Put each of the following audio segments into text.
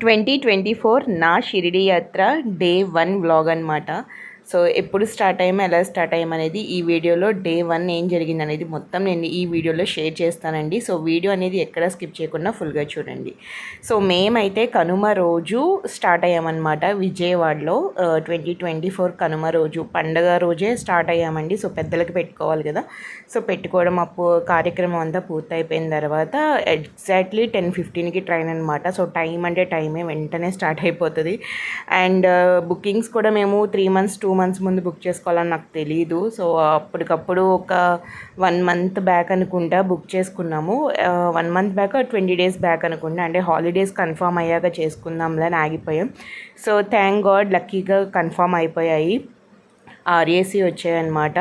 Twenty twenty four నా షిరిడి యాత్ర day one vlog అనమాట సో ఎప్పుడు స్టార్ట్ అయ్యామో ఎలా స్టార్ట్ అయ్యాం అనేది ఈ వీడియోలో డే వన్ ఏం జరిగింది అనేది మొత్తం నేను ఈ వీడియోలో షేర్ చేస్తానండి. సో వీడియో అనేది ఎక్కడ స్కిప్ చేయకుండా ఫుల్గా చూడండి. సో మేమైతే కనుమ రోజు స్టార్ట్ అయ్యామన్నమాట విజయవాడలో. ట్వంటీ ట్వంటీ ఫోర్ కనుమ రోజు. పండగ రోజే స్టార్ట్ అయ్యామండి. సో పెద్దలకు పెట్టుకోవాలి కదా. సో పెట్టుకోవడం అప్పు కార్యక్రమం అంతా పూర్తయిపోయిన తర్వాత ఎగ్జాక్ట్లీ టెన్ ఫిఫ్టీన్కి ట్రైన్ అనమాట సో టైం అంటే టైమే వెంటనే స్టార్ట్ అయిపోతుంది. అండ్ బుకింగ్స్ కూడా మేము త్రీ మంత్స్ టూ మంత్స్ ముందు బుక్ చేసుకోవాలని నాకు తెలియదు సో అప్పటికప్పుడు ఒక వన్ మంత్ బ్యాక్ అనుకుంటా బుక్ చేసుకున్నాము. One month back twenty days back అనుకుంటా. అంటే హాలిడేస్ కన్ఫామ్ అయ్యాక చేసుకుందాంలే అని ఆగిపోయాం. సో థ్యాంక్ గాడ్ లక్కీగా కన్ఫర్మ్ అయిపోయాయి. ఆర్ఏసీ వచ్చాయన్నమాట.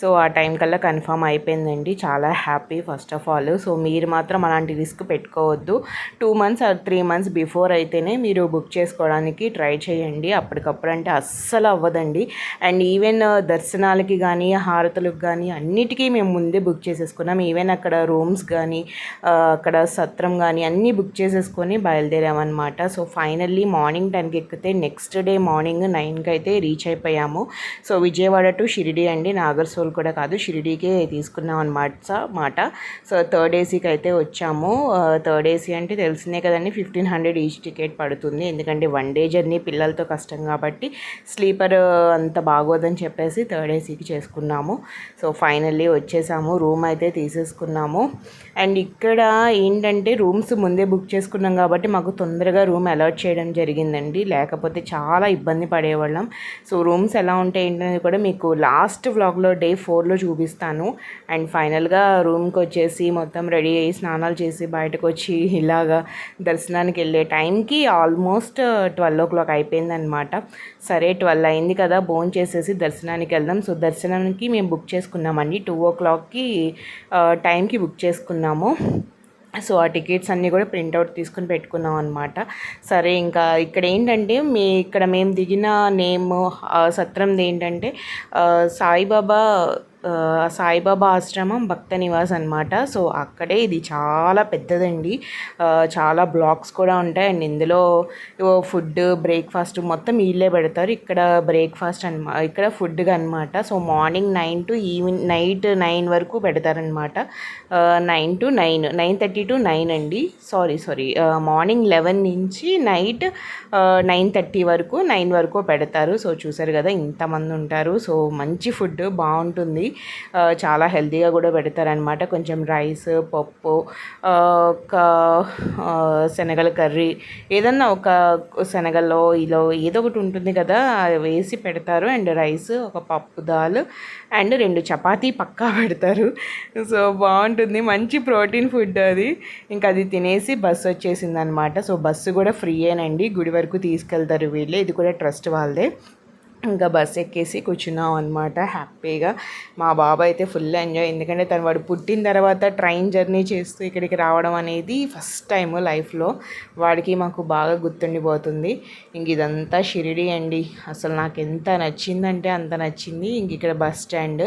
సో ఆ టైం కల్లా కన్ఫర్మ్ అయిపోయిందండి. చాలా happy first of all. So మీరు మాత్రం అలాంటి రిస్క్ పెట్టుకోవద్దు. Two months or three months before అయితేనే మీరు బుక్ చేసుకోవడానికి ట్రై చేయండి. అప్పటికప్పుడు అంటే అస్సలు అవ్వదండి. అండ్ ఈవెన్ దర్శనాలకి కానీ హారతులకు కానీ అన్నిటికీ మేము ముందే బుక్ చేసేసుకున్నాం. ఈవెన్ అక్కడ రూమ్స్ కానీ అక్కడ సత్రం కానీ అన్నీ బుక్ చేసేసుకొని బయలుదేరామన్నమాట. సో ఫైనల్లీ మార్నింగ్ టెన్కి ఎక్కితే నెక్స్ట్ డే మార్నింగ్ నైన్కి అయితే రీచ్ అయిపోయాము. సో విజయవాడ టు షిరిడి అండి. నాగర్సోల్ రోజులు కూడా కాదు. షిరిడీకే తీసుకున్నాం అనమాట మాట. సో థర్డ్ ఏసీకి అయితే వచ్చాము. థర్డ్ ఏసీ అంటే తెలిసిందే కదండి ఫిఫ్టీన్ హండ్రెడ్ ఈచ్ టికెట్ పడుతుంది. ఎందుకంటే వన్ డే జర్నీ పిల్లలతో కష్టం కాబట్టి స్లీపర్ అంత బాగోదని చెప్పేసి థర్డ్ ఏసీకి చేసుకున్నాము. సో ఫైనల్లీ వచ్చేసాము. రూమ్ అయితే తీసేసుకున్నాము. అండ్ ఇక్కడ ఏంటంటే రూమ్స్ ముందే బుక్ చేసుకున్నాం కాబట్టి మాకు తొందరగా రూమ్ అలాట్ చేయడం జరిగిందండి. లేకపోతే చాలా ఇబ్బంది పడేవాళ్ళం. సో రూమ్స్ ఎలా ఉంటాయి ఏంటనేది కూడా మీకు లాస్ట్ వ్లాగ్లో డే ఫోర్లో చూపిస్తాను. అండ్ ఫైనల్గా రూమ్కి వచ్చేసి మొత్తం రెడీ అయ్యి స్నానాలు చేసి బయటకు వచ్చి ఇలాగా దర్శనానికి వెళ్ళే టైంకి ఆల్మోస్ట్ ట్వెల్వ్ ఓ క్లాక్ అయిపోయిందనమాట సరే ట్వెల్వ్ అయింది కదా బోన్ చేసేసి దర్శనానికి వెళ్దాం. సో దర్శనానికి మేము బుక్ చేసుకున్నామండి. టూ ఓ క్లాక్కి టైంకి బుక్ చేసుకున్నాము. సో ఆ టికెట్స్ అన్నీ కూడా ప్రింట్అవుట్ తీసుకుని పెట్టుకున్నాం అనమాట సరే ఇంకా ఇక్కడ ఏంటంటే మీ ఇక్కడ మేము దిగిన నేమ్ సత్రంది ఏంటంటే సాయిబాబా సాయిబాబా ఆశ్రమం భక్త నివాస్ అనమాట సో అక్కడే ఇది చాలా పెద్దదండి. చాలా బ్లాక్స్ కూడా ఉంటాయి. అండ్ ఇందులో ఫుడ్ బ్రేక్ఫాస్ట్ మొత్తం వీళ్ళే పెడతారు. ఇక్కడ బ్రేక్ఫాస్ట్ అనమాట ఇక్కడ ఫుడ్గా అనమాట so morning nine to evening night nine వరకు పెడతారనమాట nine to nine nine thirty to nine అండి. Sorry sorry. మార్నింగ్ లెవెన్ నుంచి నైట్ నైన్ థర్టీ వరకు నైన్ వరకు పెడతారు. సో చూసారు కదా ఇంతమంది ఉంటారు. సో మంచి ఫుడ్ బాగుంటుంది. చాలా హెల్తీగా కూడా పెడతారనమాట కొంచెం రైస్ పప్పు ఒక శనగల కర్రీ ఏదన్నా ఒక శనగల్లో ఇలా ఏదో ఒకటి ఉంటుంది కదా వేసి పెడతారు. అండ్ రైస్ ఒక పప్పు దాల్ అండ్ రెండు చపాతీ పక్కా పెడతారు. సో బాగుంటుంది. మంచి ప్రోటీన్ ఫుడ్ అది. ఇంకా అది తినేసి బస్సు వచ్చేసింది అనమాట సో బస్సు కూడా ఫ్రీయేనండి. గుడి వరకు తీసుకెళ్తారు వీళ్ళే. ఇది కూడా ట్రస్ట్ వాళ్ళదే. ఇంకా బస్ ఎక్కేసి కూర్చున్నాం అనమాట హ్యాపీగా. మా బాబు అయితే ఫుల్ ఎంజాయ్ ఎందుకంటే తను వాడు పుట్టిన తర్వాత ట్రైన్ జర్నీ చేస్తూ ఇక్కడికి రావడం అనేది ఫస్ట్ టైం లైఫ్లో వాడికి మాకు బాగా గుర్తుండిపోతుంది. ఇంక ఇదంతా షిరిడి అండి. అసలు నాకు ఎంత నచ్చిందంటే అంత నచ్చింది. ఇంక ఇక్కడ బస్ స్టాండ్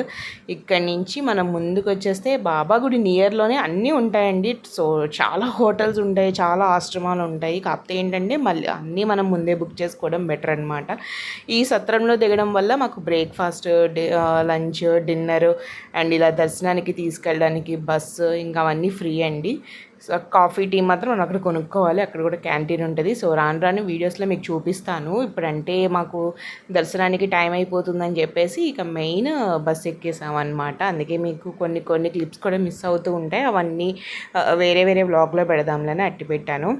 ఇక్కడ నుంచి మనం ముందుకు వచ్చేస్తే బాబా గుడి నియర్లోనే అన్నీ ఉంటాయండి. సో చాలా హోటల్స్ ఉంటాయి చాలా ఆశ్రమాలు ఉంటాయి. కాకపోతే ఏంటంటే మళ్ళీ అన్నీ మనం ముందే బుక్ చేసుకోవడం బెటర్ అనమాట ఈ సత్రం టైంలో దిగడం వల్ల మాకు బ్రేక్ఫాస్ట్ లంచ్ డిన్నర్ అండ్ ఇలా దర్శనానికి తీసుకెళ్ళడానికి బస్సు ఇంకా అవన్నీ ఫ్రీ అండి. సో కాఫీ టీ మాత్రం మనం అక్కడ కొనుక్కోవాలి. అక్కడ కూడా క్యాంటీన్ ఉంటుంది. సో రాను రాను వీడియోస్లో మీకు చూపిస్తాను. ఇప్పుడంటే మాకు దర్శనానికి టైం అయిపోతుందని చెప్పేసి ఇక మెయిన్ బస్ ఎక్కేసాం అనమాట అందుకే మీకు కొన్ని కొన్ని క్లిప్స్ కూడా మిస్ అవుతూ ఉంటాయి. అవన్నీ వేరే వేరే బ్లాగ్లో పెడదాంలని అట్టి పెట్టాను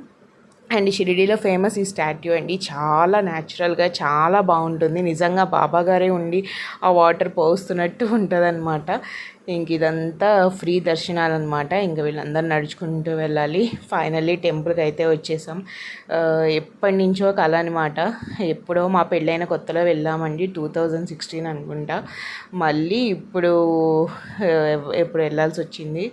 అండ్ షిరిడీలో ఫేమస్ ఈ స్టాట్యూ అండి. చాలా న్యాచురల్గా చాలా బాగుంటుంది. నిజంగా బాబాగారే ఉండి ఆ వాటర్ పోస్తున్నట్టు ఉంటుంది అనమాట ఇంక ఇదంతా ఫ్రీ దర్శనాలు అనమాట ఇంక వీళ్ళందరూ నడుచుకుంటూ వెళ్ళాలి. ఫైనల్లీ టెంపుల్కి అయితే వచ్చేసాం. ఎప్పటి నుంచో కళ అనమాట ఎప్పుడో మా పెళ్ళైన కొత్తలో వెళ్ళామండి. టూ థౌజండ్ సిక్స్టీన్ అనుకుంటా. మళ్ళీ ఇప్పుడు ఎప్పుడు వెళ్ళాల్సి వచ్చింది.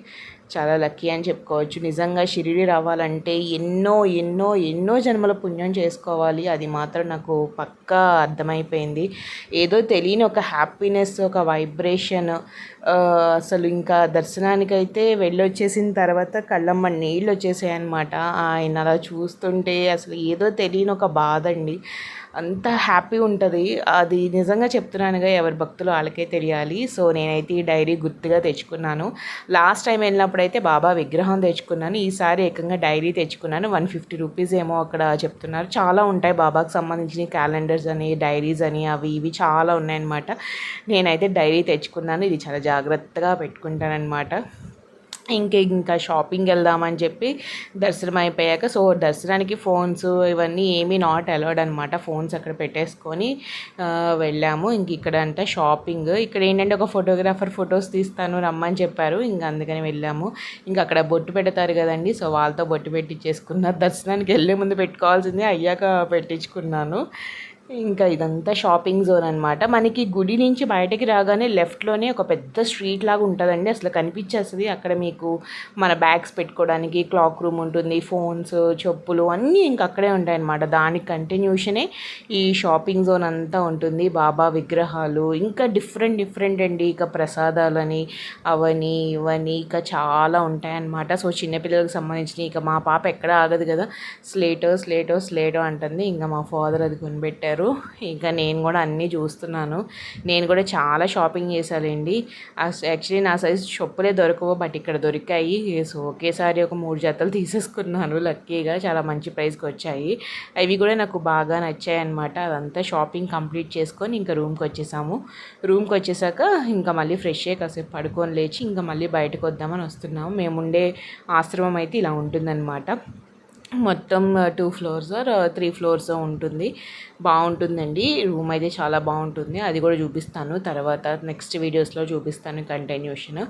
చాలా లక్కీ అని చెప్పుకోవచ్చు. నిజంగా షిరిడి రావాలంటే ఎన్నో ఎన్నో ఎన్నో జన్మల పుణ్యం చేసుకోవాలి. అది మాత్రం నాకు పక్కా అర్థమైపోయింది. ఏదో తెలియని ఒక హ్యాపీనెస్ ఒక వైబ్రేషన్ అసలు ఇంకా దర్శనానికైతే వెళ్ళొచ్చేసిన తర్వాత కళ్ళమ్మ నీళ్ళు వచ్చేసాయి అనమాట ఆయన అలా చూస్తుంటే అసలు ఏదో తెలియని ఒక బాధ అండి అంత హ్యాపీ ఉంటుంది. అది నిజంగా చెప్తున్నానుగా ఎవరి భక్తులు వాళ్ళకే తెలియాలి. సో నేనైతే ఈ డైరీ గుర్తుగా తెచ్చుకున్నాను. లాస్ట్ టైం వెళ్ళినప్పుడైతే బాబా విగ్రహం తెచ్చుకున్నాను. ఈసారి ఏకంగా డైరీ తెచ్చుకున్నాను. వన్ ఫిఫ్టీ రూపీస్ ఏమో అక్కడ చెప్తున్నారు. చాలా ఉంటాయి బాబాకి సంబంధించిన క్యాలెండర్స్ అని డైరీస్ అని అవి ఇవి చాలా ఉన్నాయన్నమాట. నేనైతే డైరీ తెచ్చుకున్నాను. ఇది చాలా జాగ్రత్తగా పెట్టుకుంటానమాట ఇంక ఇంకా షాపింగ్ వెళ్దామని చెప్పి దర్శనం అయిపోయాక సో దర్శనానికి ఫోన్స్ ఇవన్నీ ఏమీ నాట్ అలౌడ్ అనమాట ఫోన్స్ అక్కడ పెట్టేసుకొని వెళ్ళాము. ఇంక ఇక్కడ అంతా షాపింగ్. ఇక్కడ ఏంటంటే ఒక ఫోటోగ్రాఫర్ ఫొటోస్ తీస్తాను రమ్మని చెప్పారు. ఇంకా అందుకని వెళ్ళాము. ఇంకా అక్కడ బొట్టు పెడతారు కదండి సో వాళ్ళతో బొట్టు పెట్టించేసుకున్నా దర్శనానికి వెళ్ళే ముందు పెట్టుకోవాల్సింది అయ్యాక పెట్టించుకున్నాను. ఇంకా ఇదంతా షాపింగ్ జోన్ అనమాట మనకి గుడి నుంచి బయటకి రాగానే లెఫ్ట్లోనే ఒక పెద్ద స్ట్రీట్ లాగా ఉంటుందండి. అసలు కనిపించేస్తుంది. అక్కడ మీకు మన బ్యాగ్స్ పెట్టుకోవడానికి క్లాక్ రూమ్ ఉంటుంది ఫోన్స్ చెప్పులు అన్నీ ఇంకా అక్కడే ఉంటాయన్నమాట. దానికి కంటిన్యూషనే ఈ షాపింగ్ జోన్ అంతా ఉంటుంది. బాబా విగ్రహాలు ఇంకా డిఫరెంట్ డిఫరెంట్ అండి. ఇక ప్రసాదాలని అవని ఇవని ఇక చాలా ఉంటాయన్నమాట. సో చిన్నపిల్లలకు సంబంధించిన ఇక మా పాప ఎక్కడ ఆగదు కదా. స్లేటో స్లేటో స్లేటో అంటుంది. ఇంకా మా ఫాదర్ అది కొనిపెట్టారు. ఇంకా నేను కూడా అన్నీ చూస్తున్నాను. నేను కూడా చాలా షాపింగ్ చేశానండి. యాక్చువల్లీ నా సైజ్ చెప్పులే దొరకవు బట్ ఇక్కడ దొరికాయి. సో ఒకేసారి ఒక మూడు జతలు తీసేసుకున్నాను. లక్కీగా చాలా మంచి ప్రైస్కి వచ్చాయి. అవి కూడా నాకు బాగా నచ్చాయి అనమాట అదంతా షాపింగ్ కంప్లీట్ చేసుకొని ఇంకా రూమ్కి వచ్చేసాము. రూమ్కి వచ్చేసాక ఇంకా మళ్ళీ ఫ్రెష్ అయ్యి కాసేపు పడుకొని లేచి ఇంకా మళ్ళీ బయటకు వద్దామని వస్తున్నాము. మేముండే ఆశ్రమం అయితే ఇలా ఉంటుందన్నమాట. మొత్తం two floors or three floors ఉంటుంది. బాగుంటుందండి. రూమ్ అయితే చాలా బాగుంటుంది. అది కూడా చూపిస్తాను. తర్వాత నెక్స్ట్ వీడియోస్లో చూపిస్తాను కంటిన్యూషన్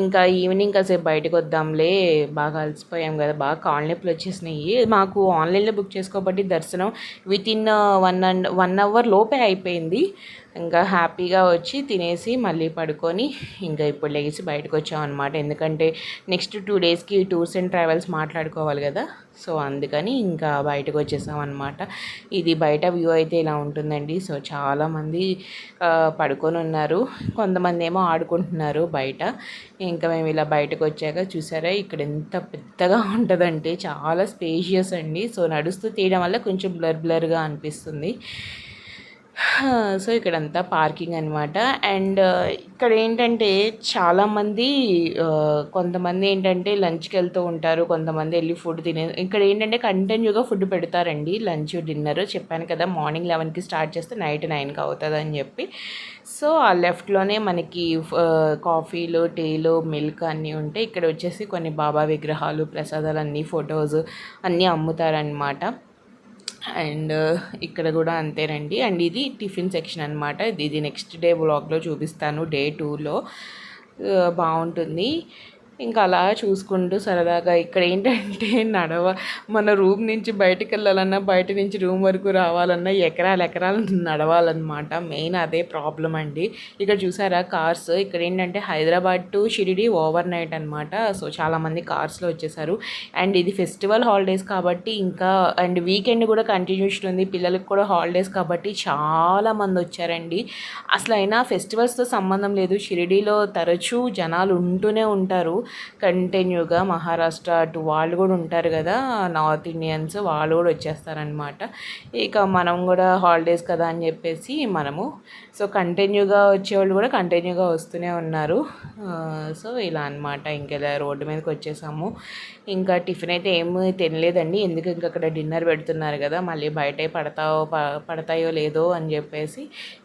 ఇంకా ఈవినింగ్ కాసేపు బయటకు వద్దాంలే. బాగా అలసిపోయాం కదా. బాగా కాళ్ళనొప్పులు వచ్చేసినాయి. మాకు ఆన్లైన్లో బుక్ చేసుకోబట్టి దర్శనం within one and one hour లోపే అయిపోయింది. ఇంకా హ్యాపీగా వచ్చి తినేసి మళ్ళీ పడుకొని ఇంకా ఇప్పుడు లేచి బయటకు వచ్చామన్నమాట. ఎందుకంటే నెక్స్ట్ టూ డేస్కి టూర్స్ అండ్ ట్రావెల్స్ మాట్లాడుకోవాలి కదా. సో అందుకని ఇంకా బయటకు వచ్చేసాం అనమాట ఇది బయట వ్యూ అయితే ఇలా ఉంటుందండి. సో చాలామంది పడుకొని ఉన్నారు. కొంతమంది ఏమో ఆడుకుంటున్నారు బయట. ఇంకా మేము ఇలా బయటకు వచ్చాక చూసారా ఇక్కడ ఎంత పెద్దగా ఉంటుందంటే చాలా స్పేషియస్ అండి. సో నడుస్తూ తీయడం వల్ల కొంచెం బ్లర్ బ్లర్గా అనిపిస్తుంది. సో ఇక్కడంతా పార్కింగ్ అనమాట అండ్ ఇక్కడ ఏంటంటే చాలామంది కొంతమంది ఏంటంటే లంచ్కి వెళ్తూ ఉంటారు కొంతమంది వెళ్ళి ఫుడ్ తినే ఇక్కడ ఏంటంటే కంటిన్యూగా ఫుడ్ పెడతారండి. లంచ్ డిన్నర్ చెప్పాను కదా మార్నింగ్ లెవెన్కి స్టార్ట్ చేస్తే నైట్ నైన్కి అవుతుంది అని చెప్పి. సో ఆ లెఫ్ట్లోనే మనకి కాఫీలు టీలు మిల్క్ అన్నీ ఉంటాయి ఇక్కడ వచ్చేసి కొన్ని బాబా విగ్రహాలు ప్రసాదాలు అన్నీ ఫొటోస్ అన్నీ అమ్ముతారనమాట అండ్ ఇక్కడ కూడా అంతేనండి. అండ్ ఇది టిఫిన్ సెక్షన్ అనమాట ఇది నెక్స్ట్ డే బ్లాగ్లో చూపిస్తాను. డే టూలో. బాగుంటుంది. ఇంకా అలా చూసుకుంటూ సరదాగా ఇక్కడ ఏంటంటే నడవ మన రూమ్ నుంచి బయటకు వెళ్ళాలన్నా బయట నుంచి రూమ్ వరకు రావాలన్నా ఎకరాలు ఎకరాలు నడవాలన్నమాట. మెయిన్ అదే ప్రాబ్లం అండి. ఇక్కడ చూసారా కార్స్? ఇక్కడ ఏంటంటే Hyderabad to Shirdi overnight అనమాట సో చాలామంది కార్స్లో వచ్చేసారు. అండ్ ఇది ఫెస్టివల్ హాలిడేస్ కాబట్టి ఇంకా అండ్ వీకెండ్ కూడా కంటిన్యూషన్ ఉంది పిల్లలకు కూడా హాలిడేస్ కాబట్టి చాలా మంది వచ్చారండి. అసలు అయినా ఫెస్టివల్స్తో సంబంధం లేదు. షిరిడీలో తరచూ జనాలు ఉంటూనే ఉంటారు. కంటిన్యూగా మహారాష్ట్ర అటు వాళ్ళు కూడా ఉంటారు కదా నార్త్ ఇండియన్స్ వాళ్ళు కూడా వచ్చేస్తారనమాట ఇక మనం కూడా హాలిడేస్ కదా అని చెప్పేసి మనము సో కంటిన్యూగా వచ్చేవాళ్ళు కూడా కంటిన్యూగా వస్తూనే ఉన్నారు. సో ఇలా అనమాట ఇంకెలా రోడ్డు మీదకి వచ్చేసాము. ఇంకా టిఫిన్ అయితే ఏమి తినలేదండి. ఎందుకు ఇంకా అక్కడ డిన్నర్ పెడుతున్నారు కదా మళ్ళీ బయటే పడతావో పడతాయో లేదో అని చెప్పేసి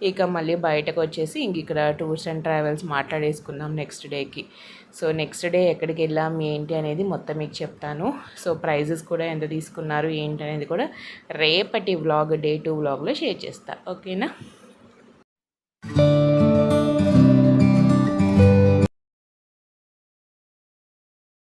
ఇక మళ్ళీ బయటకు వచ్చేసి ఇంక ఇక్కడ టూర్స్ అండ్ ట్రావెల్స్ మాట్లాడేసుకున్నాం నెక్స్ట్ డేకి. సో నెక్స్ట్ డే ఎక్కడికి వెళ్ళాం ఏంటి అనేది మొత్తం మీకు చెప్తాను. సో ప్రైజెస్ కూడా ఎంత తీసుకున్నారు ఏంటి అనేది కూడా రేపటి వ్లాగ్ డే టూ వ్లాగ్లో షేర్ చేస్తా. ఓకేనా